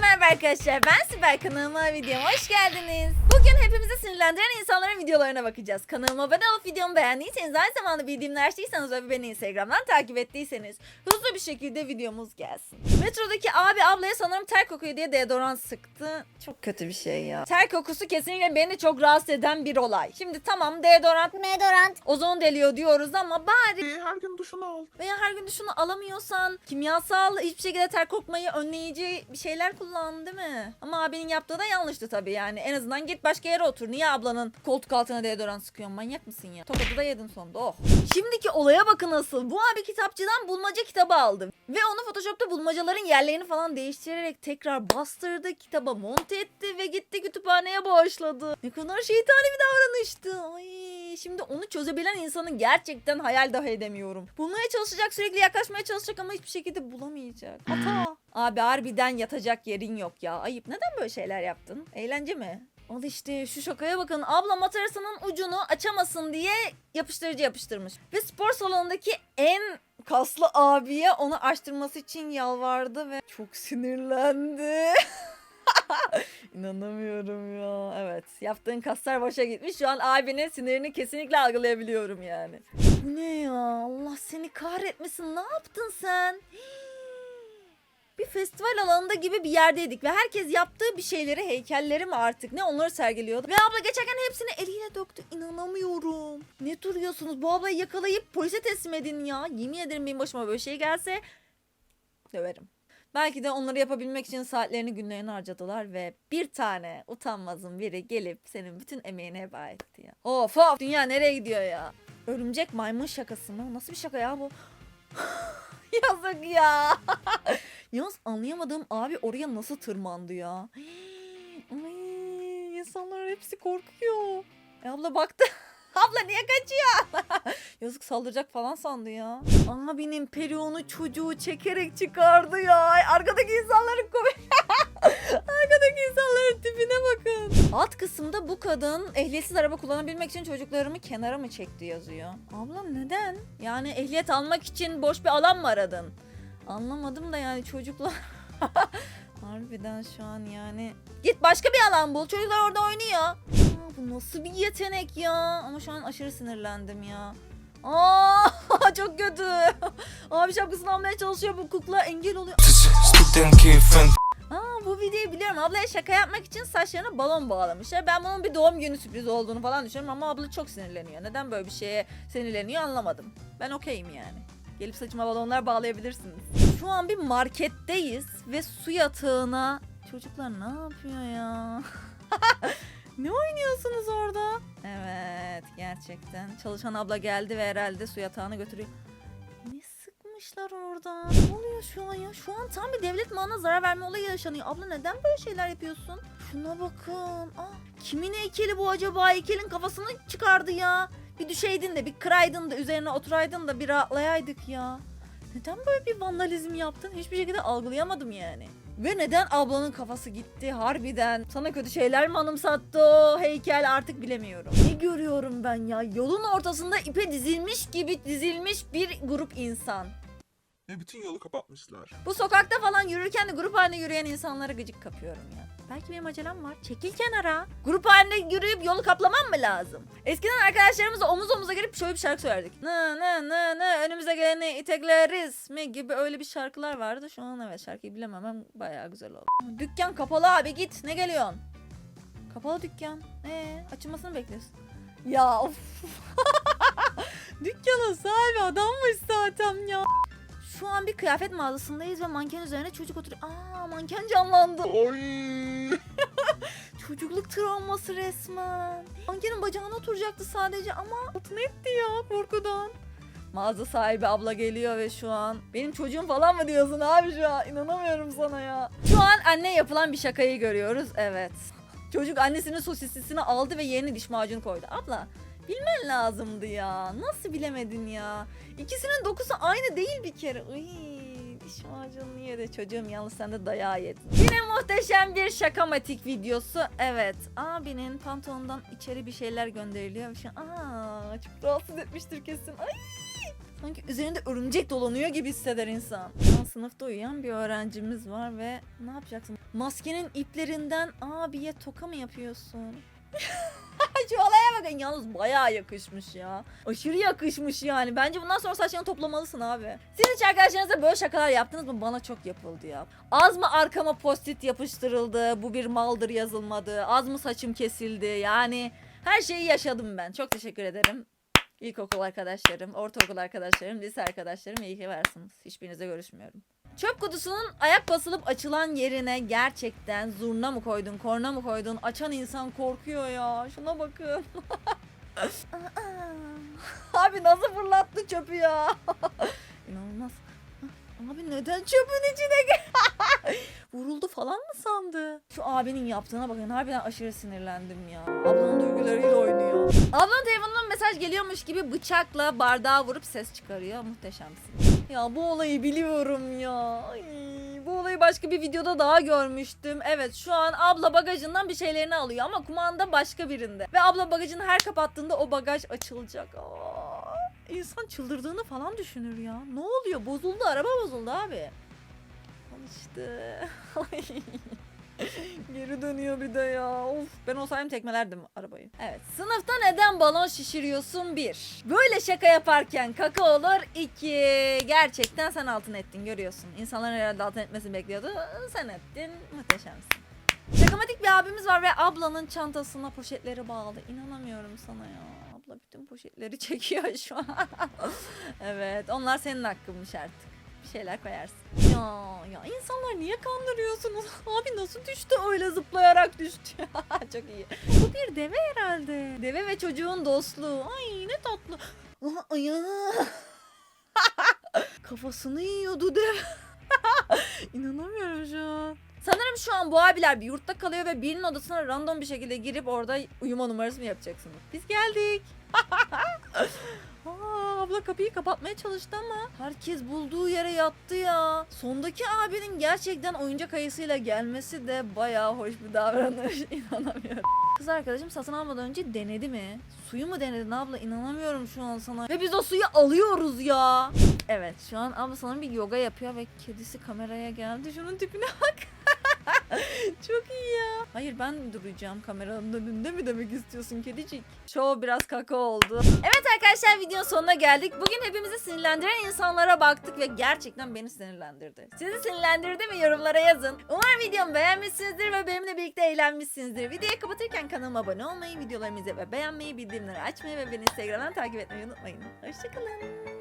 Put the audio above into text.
merhaba arkadaşlar. Ben Sibel kanalıma videoma hoş geldiniz. Bugün hepimizi sinirlendiren insanların videolarına bakacağız. Kanalıma abone olup videomu beğendiyseniz aynı zamanda bildiğimleri açtıysanız ve beni Instagram'dan takip ettiyseniz hızlı bir şekilde videomuz gelsin. Metrodaki abi ablaya sanırım ter kokuyor diye deodorant sıktı. Çok kötü bir şey ya. Ter kokusu kesinlikle beni çok rahatsız eden bir olay. Şimdi tamam deodorant Deodorant. ozon deliyor diyoruz ama bari Her gün duşunu al. veya her gün duşunu alamıyorsan kimyasal hiçbir şekilde ter kokmayı önleyici bir şeyler kullan değil mi? Ama abinin yaptığı da yanlıştı tabii yani. En azından git başka yere otur. Niye ablanın koltuk altına deodorant sıkıyorsun? Manyak mısın ya? Tokadı da yedin sonunda oh. Şimdiki olaya bakın asıl. Bu abi kitapçıdan bulmaca kitabı aldı. Ve onu Photoshop'ta bulmacaların yerlerini falan değiştirerek tekrar bastırdı. Kitaba monte etti ve gitti kütüphaneye bağışladı. Ne kadar şeytani bir davranıştı. Ay, şimdi onu çözebilen insanın gerçekten hayal dahi edemiyorum. Bulmaya çalışacak sürekli yaklaşmaya çalışacak ama hiçbir şekilde bulamayacak. Hata. Abi harbiden yatacak yerin yok ya. Ayıp. Neden böyle şeyler yaptın? Eğlence mi? Al işte şu şakaya bakın. Abla matarasının ucunu açamasın diye yapıştırıcı yapıştırmış. Ve spor salonundaki en kaslı abiye onu açtırması için yalvardı ve çok sinirlendi. İnanamıyorum ya. Evet. Yaptığın kaslar boşa gitmiş. Şu an abinin sinirini kesinlikle algılayabiliyorum yani. Bu ne ya? Allah seni kahretmesin. Ne yaptın sen? Bir festival alanında gibi bir yerdeydik ve herkes yaptığı bir şeyleri, heykelleri mi artık ne onları sergiliyordu. Ve abla geçerken hepsini eliyle döktü. İnanamıyorum. Ne duruyorsunuz? Bu ablayı yakalayıp polise teslim edin ya. Yemin ederim benim başıma böyle şey gelse döverim. Belki de onları yapabilmek için saatlerini günlerini harcadılar ve bir tane utanmazın biri gelip senin bütün emeğini heba etti ya. Of of dünya nereye gidiyor ya? Örümcek maymun şakası mı? Nasıl bir şaka ya bu? Yazık ya. Yalnız anlayamadığım abi oraya nasıl tırmandı ya? Ay, insanlar hepsi korkuyor. E abla baktı. abla niye kaçıyor? Yazık saldıracak falan sandı ya. Abinin peruğunu çocuğu çekerek çıkardı ya. Arkadaki insanların komik. Arkadaki insanların tipine bakın. Alt kısımda bu kadın ehliyetsiz araba kullanabilmek için çocuklarımı kenara mı çekti yazıyor. Ablam neden? Yani ehliyet almak için boş bir alan mı aradın? Anlamadım da yani çocuklar... Harbiden şu an yani... Git başka bir alan bul. Çocuklar orada oynuyor. Aa, bu nasıl bir yetenek ya? Ama şu an aşırı sinirlendim ya. Aa çok kötü. Abi şapkasını almaya çalışıyor bu kukla engel oluyor. Aa bu videoyu biliyorum. Ablaya şaka yapmak için saçlarına balon bağlamışlar. Ben bunun bir doğum günü sürprizi olduğunu falan düşünüyorum ama abla çok sinirleniyor. Neden böyle bir şeye sinirleniyor anlamadım. Ben okeyim yani. Gelip saçıma balonlar bağlayabilirsiniz. Şu an bir marketteyiz ve su yatağına... Çocuklar ne yapıyor ya? ne oynuyorsunuz orada? Evet gerçekten. Çalışan abla geldi ve herhalde su yatağını götürüyor. Ne sıkmışlar orada? Ne oluyor şu an ya? Şu an tam bir devlet malına zarar verme olayı yaşanıyor. Abla neden böyle şeyler yapıyorsun? Şuna bakın. Ah, kimin heykeli bu acaba? Heykelin kafasını çıkardı ya. Bir düşeydin de bir kıraydın da üzerine oturaydın da bir rahatlayaydık ya. Neden böyle bir vandalizm yaptın? Hiçbir şekilde algılayamadım yani. Ve neden ablanın kafası gitti harbiden? Sana kötü şeyler mi anımsattı o heykel artık bilemiyorum. Ne görüyorum ben ya? Yolun ortasında ipe dizilmiş gibi dizilmiş bir grup insan. Ve bütün yolu kapatmışlar. Bu sokakta falan yürürken de grup halinde yürüyen insanlara gıcık kapıyorum ya. Belki benim acelem var. Çekil kenara. Grup halinde yürüyüp yolu kaplamam mı lazım? Eskiden arkadaşlarımızla omuz omuza gelip şöyle bir şarkı söylerdik. Ne ne ne ne önümüze geleni itekleriz mi gibi öyle bir şarkılar vardı. Şu an evet şarkıyı bilememem bayağı güzel oldu. Dükkan kapalı abi git ne geliyorsun? Kapalı dükkan. Ee, açılmasını bekliyorsun. Ya of. Dükkanın sahibi adammış zaten ya. Şu an bir kıyafet mağazasındayız ve manken üzerine çocuk oturuyor. Aa manken canlandı. Oy. Çocukluk travması resmen. Mankenin bacağına oturacaktı sadece ama altına etti ya korkudan. Mağaza sahibi abla geliyor ve şu an benim çocuğum falan mı diyorsun abi şu an inanamıyorum sana ya. Şu an anne yapılan bir şakayı görüyoruz evet. Çocuk annesinin sosislisini aldı ve yerine diş macunu koydu. Abla bilmen lazımdı ya. Nasıl bilemedin ya? İkisinin dokusu aynı değil bir kere. Iy, diş macunu niye de çocuğum yalnız sen de dayağı yedin. Yine muhteşem bir şakamatik videosu. Evet abinin pantolonundan içeri bir şeyler gönderiliyor. An, aa, çok rahatsız etmiştir kesin. Ay Sanki üzerinde örümcek dolanıyor gibi hisseder insan. Şu sınıfta uyuyan bir öğrencimiz var ve ne yapacaksın? Maskenin iplerinden abiye toka mı yapıyorsun? Şu olaya bakın yalnız bayağı yakışmış ya. Aşırı yakışmış yani. Bence bundan sonra saçlarını toplamalısın abi. Siz hiç arkadaşlarınızla böyle şakalar yaptınız mı? Bana çok yapıldı ya. Az mı arkama postit yapıştırıldı, bu bir maldır yazılmadı, az mı saçım kesildi yani her şeyi yaşadım ben. Çok teşekkür ederim. İlkokul arkadaşlarım, ortaokul arkadaşlarım, lise arkadaşlarım iyi ki varsınız. Hiçbirinizle görüşmüyorum. Çöp kutusunun ayak basılıp açılan yerine gerçekten zurna mı koydun, korna mı koydun? Açan insan korkuyor ya. Şuna bakın. Abi nasıl fırlattı çöpü ya? İnanılmaz. Abi neden çöpün içine gel- Vuruldu falan mı sandı? Şu abinin yaptığına bakın. Harbiden aşırı sinirlendim ya. Ablanın duygularıyla oynuyor. Ablanın telefonundan mesaj geliyormuş gibi bıçakla bardağa vurup ses çıkarıyor. Muhteşemsin. Ya bu olayı biliyorum ya. Ay, bu olayı başka bir videoda daha görmüştüm. Evet şu an abla bagajından bir şeylerini alıyor ama kumanda başka birinde. Ve abla bagajını her kapattığında o bagaj açılacak. Aa, insan çıldırdığını falan düşünür ya. Ne oluyor? Bozuldu araba bozuldu abi. Al işte. Geri dönüyor bir de ya. Of ben olsaydım tekmelerdim arabayı. Evet. Sınıfta neden balon şişiriyorsun? Bir. Böyle şaka yaparken kaka olur. İki. Gerçekten sen altın ettin görüyorsun. İnsanların herhalde altın etmesini bekliyordu. Sen ettin. Muhteşemsin. Şakamatik bir abimiz var ve ablanın çantasına poşetleri bağlı. İnanamıyorum sana ya. Abla bütün poşetleri çekiyor şu an. evet onlar senin hakkınmış artık. Bir şeyler koyarsın. Ya ya insanlar niye kandırıyorsunuz? Abi nasıl düştü öyle zıplayarak düştü. Çok iyi. Bu bir deve herhalde. Deve ve çocuğun dostluğu. Ay ne tatlı. Ayağı. Kafasını yiyordu deve. İnanamıyorum şu an. Sanırım şu an bu abiler bir yurtta kalıyor ve birinin odasına random bir şekilde girip orada uyuma numarası mı yapacaksınız? Biz geldik. Abla kapıyı kapatmaya çalıştı ama herkes bulduğu yere yattı ya. Sondaki abinin gerçekten oyuncak ayısıyla gelmesi de bayağı hoş bir davranış. İnanamıyorum. Kız arkadaşım satın almadan önce denedi mi? Suyu mu denedin abla? İnanamıyorum şu an sana. Ve biz o suyu alıyoruz ya. Evet şu an abla sana bir yoga yapıyor ve kedisi kameraya geldi. Şunun tipine bak. Çok iyi ya. Hayır ben duracağım kameranın önünde mi demek istiyorsun kedicik? Show biraz kaka oldu. Evet arkadaşlar videonun sonuna geldik. Bugün hepimizi sinirlendiren insanlara baktık ve gerçekten beni sinirlendirdi. Sizi sinirlendirdi mi yorumlara yazın. Umarım videomu beğenmişsinizdir ve benimle birlikte eğlenmişsinizdir. Videoyu kapatırken kanalıma abone olmayı, videolarımı izlemeyi ve beğenmeyi, bildirimleri açmayı ve beni Instagram'dan takip etmeyi unutmayın. Hoşçakalın.